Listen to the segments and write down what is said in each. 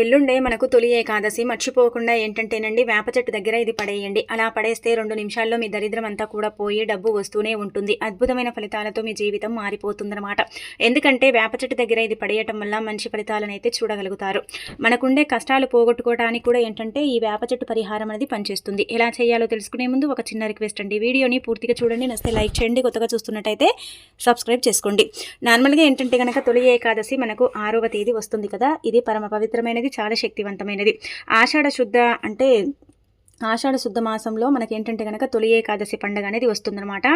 ఎల్లుండే మనకు తొలి ఏకాదశి. మర్చిపోకుండా ఏంటంటేనండి వేప చెట్టు దగ్గర ఇది పడేయండి. అలా పడేస్తే రెండు నిమిషాల్లో మీ దరిద్రం అంతా కూడా పోయి డబ్బు వస్తూనే ఉంటుంది. అద్భుతమైన ఫలితాలతో మీ జీవితం మారిపోతుందన్నమాట. ఎందుకంటే వేప చెట్టు దగ్గర ఇది పడేయటం వల్ల మంచి ఫలితాలను అయితే చూడగలుగుతారు. మనకుండే కష్టాలు పోగొట్టుకోవడానికి కూడా ఏంటంటే ఈ వేప చెట్టు పరిహారం అనేది పనిచేస్తుంది. ఎలా చేయాలో తెలుసుకునే ముందు ఒక చిన్న రిక్వెస్ట్ అండి. వీడియోని పూర్తిగా చూడండి. నస్తే లైక్ చేయండి. కొత్తగా చూస్తున్నట్టయితే సబ్స్క్రైబ్ చేసుకోండి. నార్మల్గా ఏంటంటే కనుక తొలి ఏకాదశి మనకు ఆరవ తేదీ వస్తుంది కదా. ఇది పరమ పవిత్రమైన అనేది చాలా శక్తివంతమైనది. ఆషాఢ శుద్ధ అంటే ఆషాఢ శుద్ధ మాసంలో మనకి ఏంటంటే కనుక తొలి ఏకాదశి పండుగ అనేది వస్తుందన్నమాట.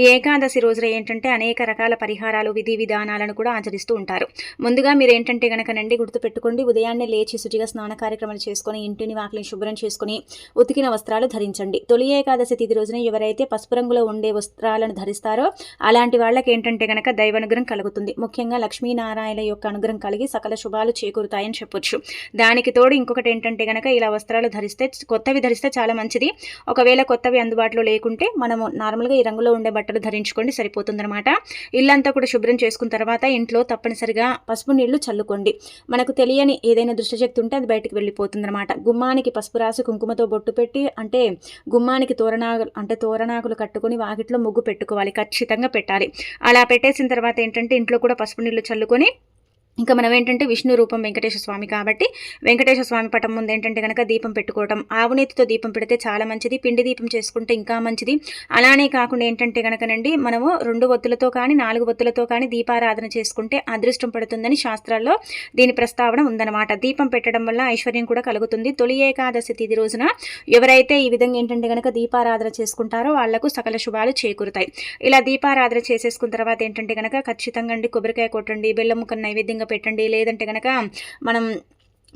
ఈ ఏకాదశి రోజున ఏంటంటే అనేక రకాల పరిహారాలు విధి విధానాలను కూడా ఆచరిస్తూ ఉంటారు. ముందుగా మీరు ఏంటంటే కనుకనండి గుర్తుపెట్టుకోండి ఉదయాన్నే లేచి శుచిగా స్నాన కార్యక్రమాలు చేసుకొని ఇంటిని వాకిలిని శుభ్రం చేసుకుని ఉతికిన వస్త్రాలు ధరించండి. తొలి ఏకాదశి తిథి రోజున ఎవరైతే పసుపు రంగులో ఉండే వస్త్రాలను ధరిస్తారో అలాంటి వాళ్ళకి ఏంటంటే కనుక దైవానుగ్రహం కలుగుతుంది. ముఖ్యంగా లక్ష్మీనారాయణ యొక్క అనుగ్రహం కలిగి సకల శుభాలు చేకూరుతాయని చెప్పొచ్చు. దానికి తోడు ఇంకొకటి ఏంటంటే కనుక ఇలా వస్త్రాలు ధరిస్తే కొత్తవి ధరిస్తే చాలా మంచిది. ఒకవేళ కొత్తవి అందుబాటులో లేకుంటే మనము నార్మల్గా ఈ రంగులో ఉండే బట్టలు ధరించుకోండి సరిపోతుందన్నమాట. ఇల్లంతా కూడా శుభ్రం చేసుకున్న తర్వాత ఇంట్లో తప్పనిసరిగా పసుపు నీళ్ళు చల్లుకోండి. మనకు తెలియని ఏదైనా దృష్టిశక్తి ఉంటే అది బయటకు వెళ్ళిపోతుందన్నమాట. గుమ్మానికి పసుపు రాసి కుంకుమతో బొట్టు పెట్టి అంటే గుమ్మానికి తోరణాలు అంటే తోరణాకులు కట్టుకొని వాకిట్లో ముగ్గు పెట్టుకోవాలి. ఖచ్చితంగా పెట్టాలి. అలా పెట్టేసిన తర్వాత ఏంటంటే ఇంట్లో కూడా పసుపు నీళ్ళు చల్లుకొని ఇంకా మనం ఏంటంటే విష్ణు రూపం వెంకటేశ్వర స్వామి కాబట్టి వెంకటేశ్వర స్వామి పటం ముందు ఏంటంటే కనుక దీపం పెట్టుకోవటం ఆవునేతితో దీపం పెడితే చాలా మంచిది పిండి దీపం చేసుకుంటే ఇంకా మంచిది. అలానే కాకుండా ఏంటంటే కనుకనండి మనము రెండు ఒత్తులతో కానీ నాలుగు ఒత్తులతో కానీ దీపారాధన చేసుకుంటే అదృష్టం పడుతుందని శాస్త్రాల్లో దీని ప్రస్తావన ఉందన్నమాట. దీపం పెట్టడం వల్ల ఐశ్వర్యం కూడా కలుగుతుంది. తొలి ఏకాదశి తిది రోజున ఎవరైతే ఈ విధంగా ఏంటంటే కనుక దీపారాధన చేసుకుంటారో వాళ్ళకు సకల శుభాలు చేకూరుతాయి. ఇలా దీపారాధన చేసేసుకున్న తర్వాత ఏంటంటే కనుక ఖచ్చితంగా అండి కొబ్బరికాయ కొట్టండి బెల్లం నైవేద్యంగా పెట్టండి. లేదంటే కనుక మనం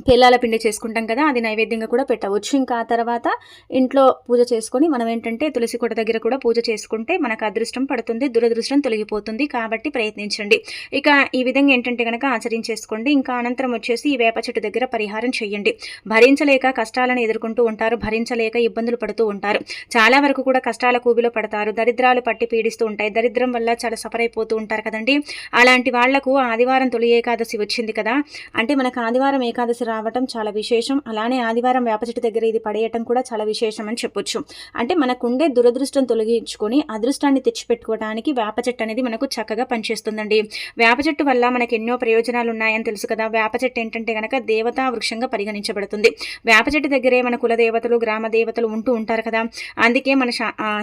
పిల్లల పిండి చేసుకుంటాం కదా అది నైవేద్యంగా కూడా పెట్టవచ్చు. ఇంకా ఆ తర్వాత ఇంట్లో పూజ చేసుకొని మనం ఏంటంటే తులసి కొట దగ్గర కూడా పూజ చేసుకుంటే మనకు అదృష్టం పడుతుంది దురదృష్టం తొలగిపోతుంది కాబట్టి ప్రయత్నించండి. ఇక ఈ విధంగా ఏంటంటే కనుక ఆచరించేసుకోండి. ఇంకా అనంతరం వచ్చేసి ఈ వేప చెట్టు దగ్గర పరిహారం చేయండి భరించలేక కష్టాలను ఎదుర్కొంటూ ఉంటారు భరించలేక ఇబ్బందులు పడుతూ ఉంటారు. చాలా వరకు కూడా కష్టాల కూబిలో పడతారు దరిద్రాలు పట్టి పీడిస్తూ ఉంటాయి. దరిద్రం వల్ల చాలా సఫర్ అయిపోతూ ఉంటారు కదండి. అలాంటి వాళ్ళకు ఆదివారం తొలి ఏకాదశి వచ్చింది కదా అంటే మనకు ఆదివారం ఏకాదశి రావటం చాలా విశేషం. అలానే ఆదివారం వేప చెట్టు దగ్గర ఇది పడేయటం కూడా చాలా విశేషం అని చెప్పొచ్చు. అంటే మనకుండే దురదృష్టం తొలగించుకొని అదృష్టాన్ని తెచ్చిపెట్టుకోవడానికి వేప చెట్టు అనేది మనకు చక్కగా పనిచేస్తుందండి. వేప చెట్టు వల్ల మనకు ఎన్నో ప్రయోజనాలు ఉన్నాయని తెలుసు కదా. వేప చెట్టు ఏంటంటే కనుక దేవతా వృక్షంగా పరిగణించబడుతుంది. వేప చెట్టు దగ్గరే మన కుల దేవతలు గ్రామ దేవతలు ఉంటూ ఉంటారు కదా. అందుకే మన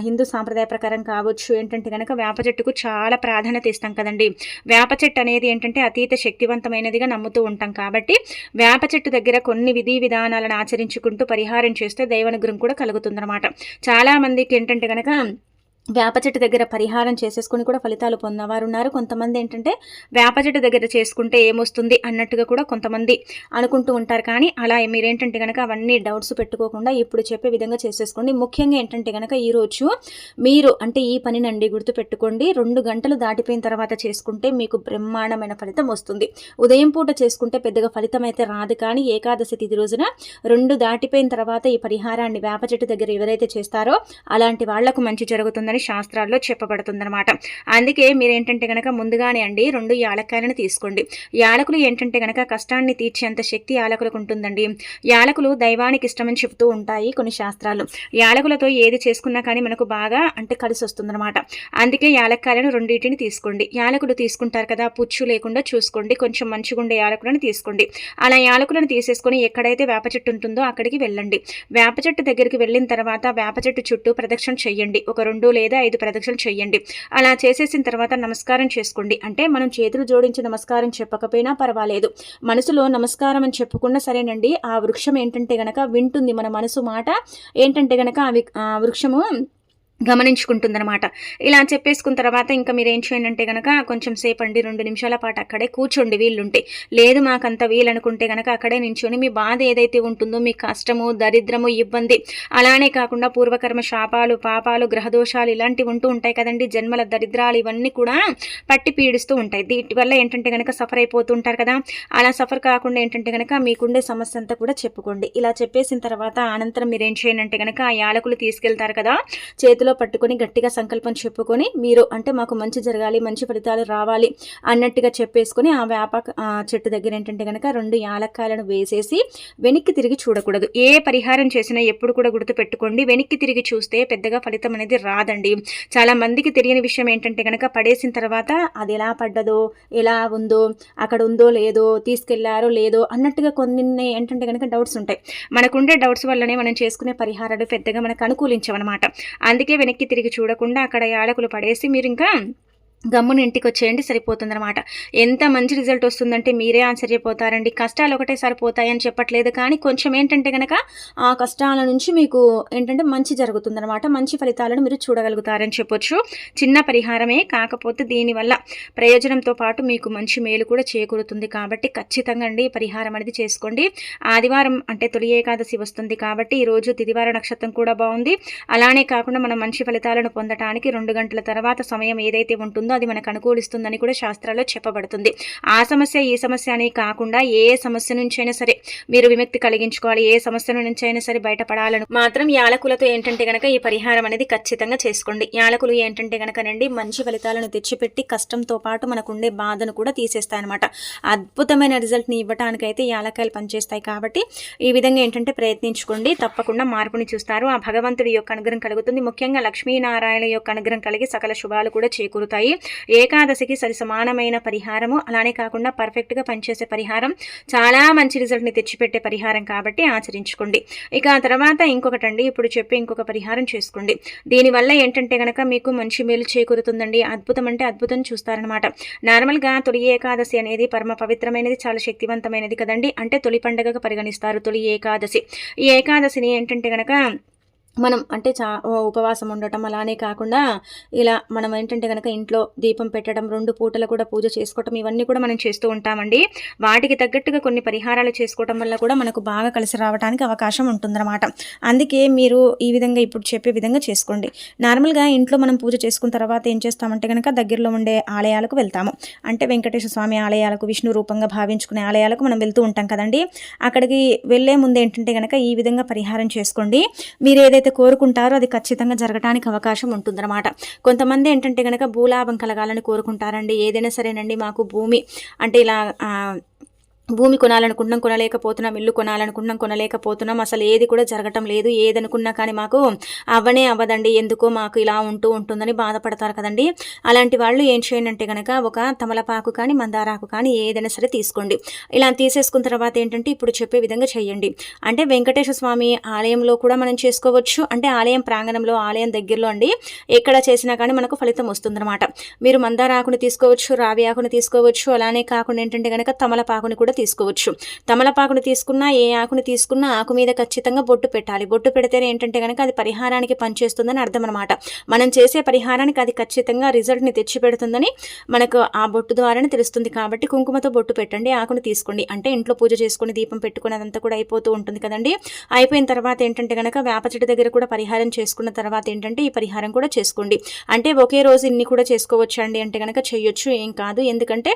హిందూ సాంప్రదాయ ప్రకారం కావచ్చు ఏంటంటే కనుక వేప చెట్టుకు చాలా ప్రాధాన్యత ఇస్తాం కదండి. వేప చెట్టు అనేది ఏంటంటే అతీత శక్తివంతమైనదిగా నమ్ముతూ ఉంటాం కాబట్టి వేప చెట్టు దగ్గర కొన్ని విధి విధానాలను ఆచరించుకుంటూ పరిహారం చేస్తే దైవనుగ్రహం కూడా కలుగుతుందన్నమాట. చాలా మందికి ఏంటంటే కనుక వేప చెట్టు దగ్గర పరిహారం చేసేసుకుని కూడా ఫలితాలు పొందేవారు ఉన్నారు కొంతమంది ఏంటంటే వేప చెట్టు దగ్గర చేసుకుంటే ఏమొస్తుంది అన్నట్టుగా కూడా కొంతమంది అనుకుంటూ ఉంటారు. కానీ అలా మీరేంటంటే కనుక అవన్నీ డౌట్స్ పెట్టుకోకుండా ఇప్పుడు చెప్పే విధంగా చేసేసుకోండి. ముఖ్యంగా ఏంటంటే కనుక ఈరోజు మీరు అంటే ఈ పనినండి గుర్తుపెట్టుకోండి రెండు గంటలు దాటిపోయిన తర్వాత చేసుకుంటే మీకు బ్రహ్మాండమైన ఫలితం వస్తుంది. ఉదయం పూట చేసుకుంటే పెద్దగా ఫలితం అయితే రాదు. కానీ ఏకాదశి తిథి రోజున రెండు దాటిపోయిన తర్వాత ఈ పరిహారాన్ని వేప చెట్టు దగ్గర ఎవరైతే చేస్తారో అలాంటి వాళ్ళకు మంచి జరుగుతుంది ఉంటుందని శాస్త్రాల్లో చెప్పబడుతుందన్నమాట. అందుకే మీరేంటంటే కనుక ముందుగానే అండి రెండు యాలక్కాయలను తీసుకోండి. యాలకులు ఏంటంటే కనుక కష్టాన్ని తీర్చేంత శక్తి యాలకులకు ఉంటుందండి. యాలకులు దైవానికి ఇష్టమని చెప్తూ ఉంటాయి కొన్ని శాస్త్రాలు. యాలకులతో ఏది చేసుకున్నా కానీ మనకు బాగా అంటే కలిసి వస్తుందన్నమాట. అందుకే యాలక్కాయలను రెండింటిని తీసుకోండి. యాలకులు తీసుకుంటారు కదా పుచ్చు లేకుండా చూసుకోండి. కొంచెం మంచిగుండే యాలకులను తీసుకోండి. అలా యాలకులను తీసేసుకొని ఎక్కడైతే వేప చెట్టు ఉంటుందో అక్కడికి వెళ్ళండి. వేప చెట్టు దగ్గరికి వెళ్ళిన తర్వాత వేప చెట్టు చుట్టూ ప్రదక్షిణ చెయ్యండి. ఒక రెండు లేదా ఐదు ప్రదక్షిణలు చేయండి అలా చేసేసిన తర్వాత నమస్కారం చేసుకోండి. అంటే మనం చేతులు జోడించి నమస్కారం చెప్పకపోయినా పర్వాలేదు. మనసులో నమస్కారం అని చెప్పుకున్నా సరేనండి. ఆ వృక్షం ఏంటంటే గనక వింటుంది మన మనసు మాట. ఏంటంటే గనక ఆ వృక్షము గమనించుకుంటుందనమాట ఇలా చెప్పేసుకున్న తర్వాత ఇంకా మీరు ఏం చేయండి అంటే కనుక కొంచెం సేపు అండి రెండు నిమిషాల పాటు అక్కడే కూర్చోండి వీళ్ళుంటే. లేదు మాకంత వీలనుకుంటే కనుక అక్కడే నించొని మీ బాధ ఏదైతే ఉంటుందో మీ కష్టము దరిద్రము ఇబ్బంది అలానే కాకుండా పూర్వకర్మ శాపాలు పాపాలు గ్రహదోషాలు ఇలాంటివి ఉంటూ ఉంటాయి కదండి. జన్మల దరిద్రాలు ఇవన్నీ కూడా పట్టి పీడిస్తూ ఉంటాయి. వీటి వల్ల ఏంటంటే కనుక సఫర్ అయిపోతూ ఉంటారు కదా. అలా సఫర్ కాకుండా ఏంటంటే కనుక మీకుండే సమస్య అంతా కూడా చెప్పుకోండి. ఇలా చెప్పేసిన తర్వాత అనంతరం మీరు ఏం చేయండి అంటే కనుక ఆ యాలకులు తీసుకెళ్తారు కదా. చేతి చేతిలో పట్టుకొని గట్టిగా సంకల్పం చెప్పుకొని మీరు అంటే మాకు మంచి జరగాలి మంచి ఫలితాలు రావాలి అన్నట్టుగా చెప్పేసుకొని ఆ వేప చెట్టు దగ్గర ఏంటంటే కనుక రెండు యాలక్కాయలను వేసేసి వెనక్కి తిరిగి చూడకూడదు. ఏ పరిహారం చేసినా ఎప్పుడు కూడా గుర్తుపెట్టుకోండి. వెనక్కి తిరిగి చూస్తే పెద్దగా ఫలితం అనేది రాదండి. చాలా మందికి తెలియని విషయం ఏంటంటే కనుక పడేసిన తర్వాత అది ఎలా పడ్డదో ఎలా ఉందో అక్కడ ఉందో లేదో తీసుకెళ్ళారో లేదో అన్నట్టుగా కొన్ని ఏంటంటే కనుక డౌట్స్ ఉంటాయి. మనకుండే డౌట్స్ వల్లనే మనం చేసుకునే పరిహారాలు పెద్దగా మనకు అనుకూలించవన్నమాట. అందుకే వెనక్కి తిరిగి చూడకుండా అక్కడ యాలకులు పడేసి మీరు ఇంకా గమ్మున ఇంటికి వచ్చేయండి సరిపోతుందన్నమాట. ఎంత మంచి రిజల్ట్ వస్తుందంటే మీరే ఆశ్చర్యపోతారండి కష్టాలు ఒకటే సరిపోతాయని చెప్పట్లేదు కానీ కొంచెం ఏంటంటే కనుక ఆ కష్టాల నుంచి మీకు ఏంటంటే మంచి జరుగుతుందన్నమాట. మంచి ఫలితాలను మీరు చూడగలుగుతారని చెప్పొచ్చు. చిన్న పరిహారమే కాకపోతే దీనివల్ల ప్రయోజనంతో పాటు మీకు మంచి మేలు కూడా చేకూరుతుంది కాబట్టి ఖచ్చితంగా అండి పరిహారం అనేది చేసుకోండి. ఆదివారం అంటే తొలి ఏకాదశి వస్తుంది కాబట్టి ఈరోజు తిదివార నక్షత్రం కూడా బాగుంది. అలానే కాకుండా మనం మంచి ఫలితాలను పొందటానికి రెండు గంటల తర్వాత సమయం ఏదైతే ఉంటుందో ఉంటుందో అది మనకు అనుకూలిస్తుందని కూడా శాస్త్రాల్లో చెప్పబడుతుంది. ఆ సమస్య ఈ సమస్య అని కాకుండా ఏ సమస్య నుంచైనా సరే మీరు విముక్తి కలిగించుకోవాలి. ఏ సమస్య నుంచైనా అయినా సరే బయటపడాలను. మాత్రం యాలకులతో ఏంటంటే గనక ఈ పరిహారం అనేది ఖచ్చితంగా చేసుకోండి. యాలకులు ఏంటంటే గనకనండి మంచి ఫలితాలను తెచ్చిపెట్టి కష్టంతో పాటు మనకుండే బాధను కూడా తీసేస్తాయన్నమాట. అద్భుతమైన రిజల్ట్ని ఇవ్వటానికైతే యాలకాయలు పనిచేస్తాయి కాబట్టి ఈ విధంగా ఏంటంటే ప్రయత్నించుకోండి. తప్పకుండా మార్పుని చూస్తారు. ఆ భగవంతుడి యొక్క అనుగ్రహం కలుగుతుంది. ముఖ్యంగా లక్ష్మీనారాయణ యొక్క అనుగ్రహం కలిగి సకల శుభాలు కూడా చేకూరుతాయి. ఏకాదశికి సరి సమానమైన పరిహారము. అలానే కాకుండా పర్ఫెక్ట్గా పనిచేసే పరిహారం. చాలా మంచి రిజల్ట్ని తెచ్చిపెట్టే పరిహారం కాబట్టి ఆచరించుకోండి. ఇక ఆ తర్వాత ఇంకొకటండి ఇప్పుడు చెప్పి ఇంకొక పరిహారం చేసుకోండి. దీనివల్ల ఏంటంటే కనుక మీకు మంచి మేలు చేకూరుతుందండి. అద్భుతం అంటే అద్భుతం చూస్తారనమాట నార్మల్గా తొలి ఏకాదశి అనేది పరమ పవిత్రమైనది చాలా శక్తివంతమైనది కదండి. అంటే తొలి పండుగగా పరిగణిస్తారు తొలి ఏకాదశి. ఈ ఏకాదశిని ఏంటంటే కనుక మనం అంటే చా ఉపవాసం ఉండటం అలానే కాకుండా ఇలా మనం ఏంటంటే కనుక ఇంట్లో దీపం పెట్టడం రెండు పూటలు కూడా పూజ చేసుకోవటం ఇవన్నీ కూడా మనం చేస్తూ ఉంటామండి. వాటికి తగ్గట్టుగా కొన్ని పరిహారాలు చేసుకోవటం వల్ల కూడా మనకు బాగా కలిసి రావడానికి అవకాశం ఉంటుందన్నమాట. అందుకే మీరు ఈ విధంగా ఇప్పుడు చెప్పే విధంగా చేసుకోండి. నార్మల్గా ఇంట్లో మనం పూజ చేసుకున్న తర్వాత ఏం చేస్తామంటే కనుక దగ్గరలో ఉండే ఆలయాలకు వెళ్తాము. అంటే వెంకటేశ్వర స్వామి ఆలయాలకు విష్ణు రూపంగా భావించుకునే ఆలయాలకు మనం వెళ్తూ ఉంటాం కదండి. అక్కడికి వెళ్ళే ముందు ఏంటంటే కనుక ఈ విధంగా పరిహారం చేసుకోండి. మీరు ఏదైతే ఏదైతే కోరుకుంటారో అది ఖచ్చితంగా జరగడానికి అవకాశం ఉంటుందన్నమాట. కొంతమంది ఏంటంటే కనుక భూలాభం కలగాలని కోరుకుంటారండి. ఏదైనా సరేనండి మాకు భూమి అంటే ఇలా భూమి కొనాలనుకుంటున్నాం కొనలేకపోతున్నాం ఇల్లు కొనాలనుకుంటున్నాం కొనలేకపోతున్నాం. అసలు ఏది కూడా జరగటం లేదు. ఏదనుకున్నా కానీ మాకు అవ్వనే అవ్వదండి. ఎందుకో మాకు ఇలా ఉంటూ ఉంటుందని బాధపడతారు కదండి. అలాంటి వాళ్ళు ఏం చేయండి అంటే కనుక ఒక తమలపాకు కానీ మందారాకు కానీ ఏదైనా సరే తీసుకోండి. ఇలా తీసేసుకున్న తర్వాత ఏంటంటే ఇప్పుడు చెప్పే విధంగా చేయండి. అంటే వెంకటేశ్వర స్వామి ఆలయంలో కూడా మనం చేసుకోవచ్చు. అంటే ఆలయం ప్రాంగణంలో ఆలయం దగ్గరలో అండి ఎక్కడ చేసినా కానీ మనకు ఫలితం వస్తుందన్నమాట. మీరు మందారాకుని తీసుకోవచ్చు రావి ఆకుని తీసుకోవచ్చు. అలానే కాకుండా ఏంటంటే కనుక తమలపాకుని కూడా తీసుకోవచ్చు. తమలపాకును తీసుకున్నా ఏ ఆకుని తీసుకున్నా ఆకు మీద ఖచ్చితంగా బొట్టు పెట్టాలి. బొట్టు పెడితేనే ఏంటంటే కనుక అది పరిహారానికి పనిచేస్తుందని అర్థం అనమాట మనం చేసే పరిహారానికి అది ఖచ్చితంగా రిజల్ట్ని తెచ్చి పెడుతుందని మనకు ఆ బొట్టు ద్వారానే తెలుస్తుంది. కాబట్టి కుంకుమతో బొట్టు పెట్టండి ఆకును తీసుకోండి. అంటే ఇంట్లో పూజ చేసుకుని దీపం పెట్టుకుని అదంతా కూడా అయిపోతూ ఉంటుంది కదండి. అయిపోయిన తర్వాత ఏంటంటే కనుక వేప చెట్టు దగ్గర కూడా పరిహారం చేసుకున్న తర్వాత ఏంటంటే ఈ పరిహారం కూడా చేసుకోండి. అంటే ఒకే రోజు ఇన్ని కూడా చేసుకోవచ్చు అండి అంటే కనుక చేయొచ్చు ఏం కాదు. ఎందుకంటే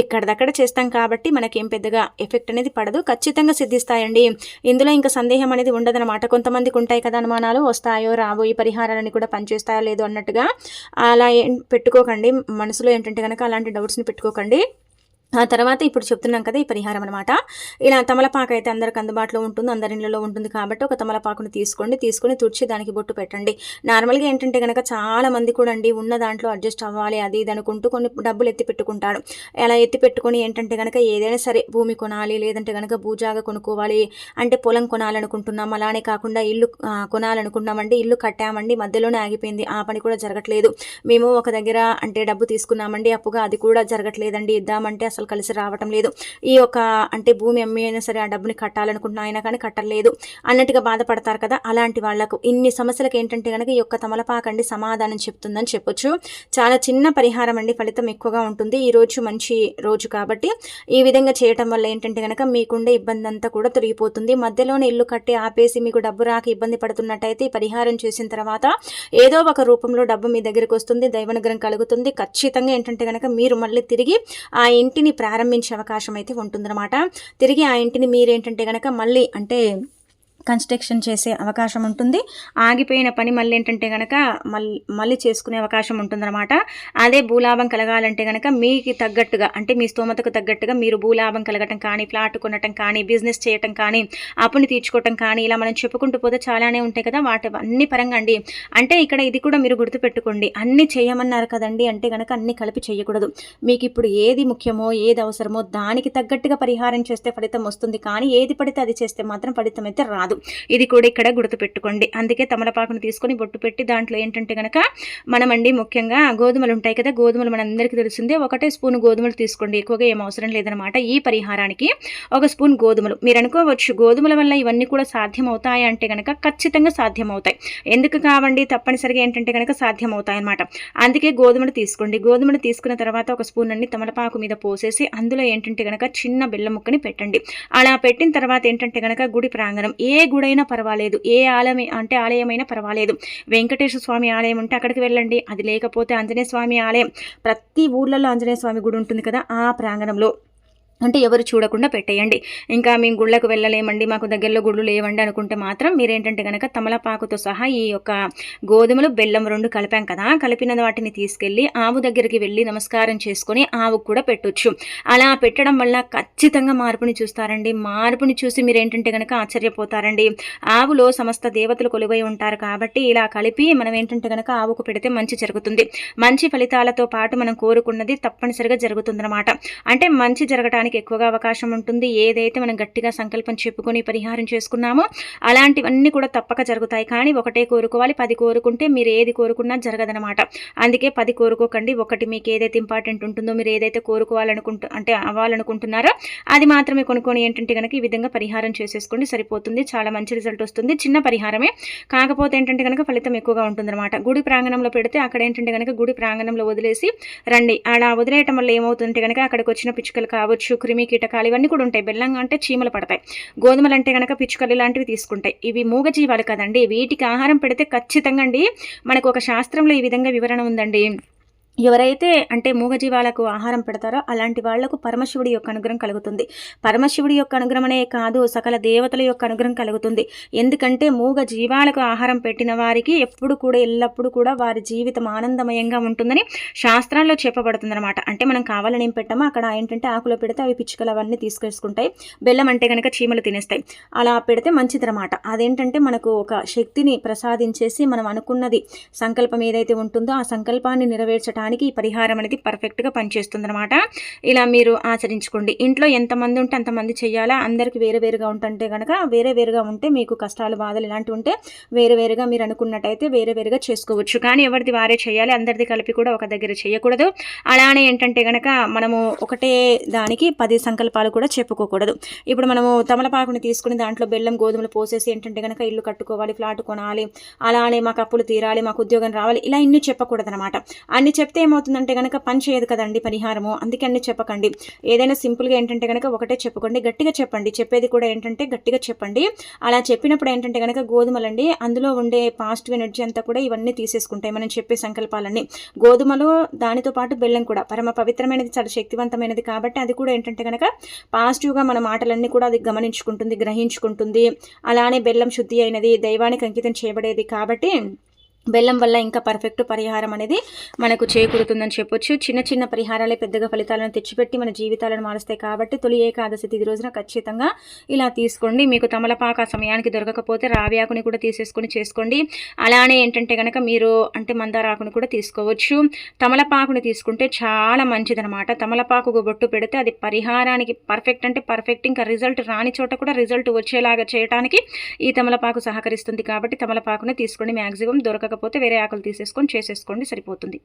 ఎక్కడిదక్కడ చేస్తాం కాబట్టి మనకేం పెద్దగా ఎఫెక్ట్ అనేది పడదు. ఖచ్చితంగా సిద్ధిస్తాయండి. ఇందులో ఇంకా సందేహం అనేది ఉండదన్నమాట. కొంతమందికి ఉంటాయి కదా అనుమానాలు. వస్తాయో రావో ఈ పరిహారాలని కూడా పనిచేస్తాయో లేదో అన్నట్టుగా అలా పెట్టుకోకండి. మనసులో ఏంటంటే కనుక అలాంటి డౌట్స్ని పెట్టుకోకండి. ఆ తర్వాత ఇప్పుడు చెప్తున్నాం కదా ఈ పరిహారం అనమాట ఇలా తమలపాకు అయితే అందరికి అందుబాటులో ఉంటుంది అందరి ఇళ్ళలో ఉంటుంది కాబట్టి ఒక తమలపాకును తీసుకోండి తీసుకొని తుడిచి దానికి బొట్టు పెట్టండి. నార్మల్గా ఏంటంటే కనుక చాలా మంది కూడా అండి ఉన్న దాంట్లో అడ్జస్ట్ అవ్వాలి అది ఇది అనుకుంటూ కొన్ని డబ్బులు ఎత్తి పెట్టుకుంటాడు అలా ఎత్తి పెట్టుకొని ఏంటంటే కనుక ఏదైనా సరే భూమి కొనాలి లేదంటే కనుక భూజాగా కొనుక్కోవాలి అంటే పొలం కొనాలనుకుంటున్నాం. అలానే కాకుండా ఇల్లు కొనాలనుకున్నామండి ఇల్లు కట్టామండి మధ్యలోనే ఆగిపోయింది ఆ పని కూడా జరగట్లేదు. మేము ఒక దగ్గర అంటే డబ్బు తీసుకున్నామండి అప్పుగా అది కూడా జరగట్లేదండి ఇద్దామంటే అసలు కలిసి రావటం లేదు. ఈ యొక్క అంటే భూమి అమ్మి అయినా సరే ఆ డబ్బుని కట్టాలనుకుంటున్నా అయినా కానీ కట్టలేదు. అన్నట్టుగా బాధపడతారు కదా అలాంటి వాళ్ళకు ఇన్ని సమస్యలకు ఏంటంటే కనుక ఈ యొక్క తమలపాకండి సమాధానం చెప్తుందని చెప్పొచ్చు. చాలా చిన్న పరిహారం అండి ఫలితం ఎక్కువగా ఉంటుంది. ఈ రోజు మంచి రోజు కాబట్టి ఈ విధంగా చేయటం వల్ల ఏంటంటే కనుక మీకుండే ఇబ్బంది అంతా కూడా తొలగిపోతుంది. మధ్యలోనే ఇల్లు కట్టి ఆపేసి మీకు డబ్బు రాక ఇబ్బంది పడుతున్నట్టయితే ఈ పరిహారం చేసిన తర్వాత ఏదో ఒక రూపంలో డబ్బు మీ దగ్గరికి వస్తుంది దైవనుగ్రహం కలుగుతుంది. ఖచ్చితంగా ఏంటంటే కనుక మీరు మళ్ళీ తిరిగి ఆ ఇంటిని ప్రారంభించే అవకాశం అయితే ఉంటుందన్నమాట. తిరిగి ఆ ఇంటిని మీరేంటంటే కనుక మళ్ళీ అంటే కన్స్ట్రక్షన్ చేసే అవకాశం ఉంటుంది. ఆగిపోయిన పని మళ్ళీ ఏంటంటే కనుక మళ్ళీ మళ్ళీ చేసుకునే అవకాశం ఉంటుందన్నమాట. అదే భూలాభం కలగాలంటే కనుక మీకు తగ్గట్టుగా అంటే మీ స్తోమతకు తగ్గట్టుగా మీరు భూలాభం కలగటం కానీ ఫ్లాట్ కొనటం కానీ బిజినెస్ చేయటం కానీ అప్పుని తీర్చుకోవటం కానీ ఇలా మనం చెప్పుకుంటూ పోతే చాలానే ఉంటాయి కదా వాటి అన్ని పరంగా అండి అంటే ఇక్కడ ఇది కూడా మీరు గుర్తుపెట్టుకోండి. అన్ని చేయమన్నారు కదండి అంటే కనుక అన్ని కలిపి చేయకూడదు. మీకు ఇప్పుడు ఏది ముఖ్యమో ఏది అవసరమో దానికి తగ్గట్టుగా పరిహారం చేస్తే ఫలితం వస్తుంది. కానీ ఏది పడితే అది చేస్తే మాత్రం ఫలితం అయితే రాదు. ఇది కూడా ఇక్కడ గుర్తుపెట్టుకోండి. అందుకే తమలపాకును తీసుకొని బొట్టు పెట్టి దాంట్లో ఏంటంటే కనుక మనమండి ముఖ్యంగా గోధుమలు ఉంటాయి కదా గోధుమలు మనందరికీ తెలిసిందే ఒకటే స్పూన్ గోధుమలు తీసుకోండి. ఎక్కువగా ఏం అవసరం లేదనమాట ఈ పరిహారానికి ఒక స్పూన్ గోధుమలు. మీరు అనుకోవచ్చు గోధుమల వల్ల ఇవన్నీ కూడా సాధ్యం అవుతాయి అంటే కనుక ఖచ్చితంగా సాధ్యం అవుతాయి ఎందుకు కావండి? తప్పనిసరిగా ఏంటంటే కనుక సాధ్యం అవుతాయి అనమాట అందుకే గోధుమలు తీసుకోండి. గోధుమలు తీసుకున్న తర్వాత ఒక స్పూన్ అన్ని తమలపాకు మీద పోసేసి అందులో ఏంటంటే కనుక చిన్న బెల్లం ముక్కని పెట్టండి. అలా పెట్టిన తర్వాత ఏంటంటే కనుక గుడి ప్రాంగణం ఏ గుడైనా పర్వాలేదు. ఏ ఆలయం అంటే ఆలయమైనా పర్వాలేదు. వెంకటేశ్వర స్వామి ఆలయం ఉంటే అక్కడికి వెళ్ళండి. అది లేకపోతే ఆంజనేయ స్వామి ఆలయం. ప్రతి ఊర్లలో ఆంజనేయ స్వామి గుడి ఉంటుంది కదా ఆ ప్రాంగణంలో. అంటే ఎవరు చూడకుండా పెట్టేయండి. ఇంకా మేము గుళ్ళకు వెళ్ళలేమండి మాకు దగ్గరలో గుళ్ళు లేవండి అనుకుంటే మాత్రం మీరేంటంటే కనుక తమలపాకుతో సహా ఈ యొక్క గోధుమలు బెల్లం రెండు కలిపాం కదా కలిపిన వాటిని తీసుకెళ్ళి ఆవు దగ్గరికి వెళ్ళి నమస్కారం చేసుకొని ఆవుకు కూడా పెట్టొచ్చు. అలా పెట్టడం వల్ల ఖచ్చితంగా మార్పుని చూస్తారండి. మార్పుని చూసి మీరు ఏంటంటే కనుక ఆశ్చర్యపోతారండి. ఆవులో సమస్త దేవతలు కొలువై ఉంటారు కాబట్టి ఇలా కలిపి మనం ఏంటంటే కనుక ఆవుకు పెడితే మంచి జరుగుతుంది. మంచి ఫలితాలతో పాటు మనం కోరుకున్నది తప్పనిసరిగా జరుగుతుందన్నమాట. అంటే మంచి జరగటానికి రావడానికి ఎక్కువగా అవకాశం ఉంటుంది. ఏదైతే మనం గట్టిగా సంకల్పం చెప్పుకొని పరిహారం చేసుకున్నామో అలాంటివన్నీ కూడా తప్పక జరుగుతాయి. కానీ ఒకటే కోరుకోవాలి. పది కోరుకుంటే మీరు ఏది కోరుకున్నా జరగదనమాట అందుకే పది కోరుకోకండి. ఒకటి మీకు ఏదైతే ఇంపార్టెంట్ ఉంటుందో మీరు ఏదైతే కోరుకోవాలనుకుంటు అంటే అవ్వాలనుకుంటున్నారో అది మాత్రమే కొనుక్కొని ఏంటంటే కనుక ఈ విధంగా పరిహారం చేసేసుకోండి. సరిపోతుంది. చాలా మంచి రిజల్ట్ వస్తుంది. చిన్న పరిహారమే. కాకపోతే ఏంటంటే కనుక ఫలితం ఎక్కువగా ఉంటుందన్నమాట. గుడి ప్రాంగణంలో పెడితే అక్కడ ఏంటంటే కనుక గుడి ప్రాంగణంలో వదిలేసి రండి. అలా వదిలేయటం వల్ల ఏమవుతుందంటే కనుక అక్కడికి వచ్చిన పిచ్చుకలు కావచ్చు క్రిమి కీటకాలు ఇవన్నీ కూడా ఉంటాయి. బెల్లంగా అంటే చీమలు పడతాయి. గోధుమలు అంటే కనుక పిచ్చుకలు ఇలాంటివి తీసుకుంటాయి. ఇవి మూగజీవాలు కదండి. వీటికి ఆహారం పెడితే ఖచ్చితంగా అండి మనకు ఒక శాస్త్రంలో ఈ విధంగా వివరణ ఉందండి. ఎవరైతే అంటే మూగజీవాలకు ఆహారం పెడతారో అలాంటి వాళ్ళకు పరమశివుడి యొక్క అనుగ్రహం కలుగుతుంది. పరమశివుడి యొక్క అనుగ్రహమే కాదు సకల దేవతల యొక్క అనుగ్రహం కలుగుతుంది. ఎందుకంటే మూగ జీవాలకు ఆహారం పెట్టిన వారికి ఎప్పుడు కూడా ఎల్లప్పుడూ కూడా వారి జీవితం ఆనందమయంగా ఉంటుందని శాస్త్రాల్లో చెప్పబడుతుందన్నమాట. అంటే మనం కావాలని ఏం పెట్టామో అక్కడ ఏంటంటే ఆకులో పెడితే అవి పిచ్చుకలు అవన్నీ తీసుకేసుకుంటాయి బెల్లం అంటే కనుక చీమలు తినేస్తాయి. అలా పెడితే మంచిదన్నమాట. అదేంటంటే మనకు ఒక శక్తిని ప్రసాదించేసి మనం అనుకున్నది సంకల్పం ఏదైతే ఉంటుందో ఆ సంకల్పాన్ని నెరవేర్చడానికి దానికి ఈ పరిహారం అనేది పర్ఫెక్ట్గా పనిచేస్తుందనమాట ఇలా మీరు ఆచరించుకోండి. ఇంట్లో ఎంతమంది ఉంటే అంతమంది చేయాలా? అందరికి వేరే వేరుగా ఉంటుంటే కనుక వేరే వేరుగా ఉంటే మీకు కష్టాలు బాధలు ఇలాంటివి ఉంటే వేరే వేరుగా మీరు అనుకున్నట్టయితే వేరే వేరుగా చేసుకోవచ్చు. కానీ ఎవరిది వారే చేయాలి అందరిది కలిపి కూడా ఒక దగ్గర చేయకూడదు. అలానే ఏంటంటే కనుక మనము ఒకటే దానికి పది సంకల్పాలు కూడా చెప్పుకోకూడదు. ఇప్పుడు మనము తమలపాకుని తీసుకుని దాంట్లో బెల్లం గోధుమలు పోసేసి ఏంటంటే కనుక ఇల్లు కట్టుకోవాలి ఫ్లాట్ కొనాలి అలానే మాకు అప్పులు తీరాలి మాకు ఉద్యోగం రావాలి ఇలా ఇన్ని చెప్పకూడదు అనమాట అన్ని చెప్తే ఏమవుతుందంటే కనుక పని చేయదు కదండి పరిహారము. అందుకే అన్ని చెప్పకండి. ఏదైనా సింపుల్గా ఏంటంటే కనుక ఒకటే చెప్పుకోండి గట్టిగా చెప్పండి. చెప్పేది కూడా ఏంటంటే గట్టిగా చెప్పండి. అలా చెప్పినప్పుడు ఏంటంటే కనుక గోధుమలండి అందులో ఉండే పాజిటివ్ ఎనర్జీ అంతా కూడా ఇవన్నీ తీసేసుకుంటాయి మనం చెప్పే సంకల్పాలన్నీ. గోధుమలు దానితో పాటు బెల్లం కూడా పరమ పవిత్రమైనది చాలా శక్తివంతమైనది కాబట్టి అది కూడా ఏంటంటే కనుక పాజిటివ్గా మన మాటలన్నీ కూడా అది గమనించుకుంటుంది గ్రహించుకుంటుంది. అలానే బెల్లం శుద్ధి అయినది దైవానికి అంకితం చేయబడేది కాబట్టి బెల్లం వల్ల ఇంకా పర్ఫెక్ట్ పరిహారం అనేది మనకు చేకూరుతుందని చెప్పొచ్చు. చిన్న చిన్న పరిహారాలే పెద్దగా ఫలితాలను తెచ్చిపెట్టి మన జీవితాలను మారుస్తాయి కాబట్టి తొలి ఏకాదశి తిది రోజున ఖచ్చితంగా ఇలా తీసుకోండి. మీకు తమలపాక సమయానికి దొరకకపోతే రావ్యాకుని కూడా తీసేసుకొని చేసుకోండి. అలానే ఏంటంటే కనుక మీరు అంటే మందారాకుని కూడా తీసుకోవచ్చు. తమలపాకుని తీసుకుంటే చాలా మంచిదనమాట తమలపాకు బొట్టు పెడితే అది పరిహారానికి పర్ఫెక్ట్ అంటే పర్ఫెక్ట్ ఇంకా రిజల్ట్ రాని చోట కూడా రిజల్ట్ వచ్చేలాగా చేయడానికి ఈ తమలపాకు సహకరిస్తుంది కాబట్టి తమలపాకుని తీసుకోండి. మ్యాక్సిమం దొరక లేకపోతే వేరే ఆకులు తీసేసుకొని చేసేసుకోండి సరిపోతుంది.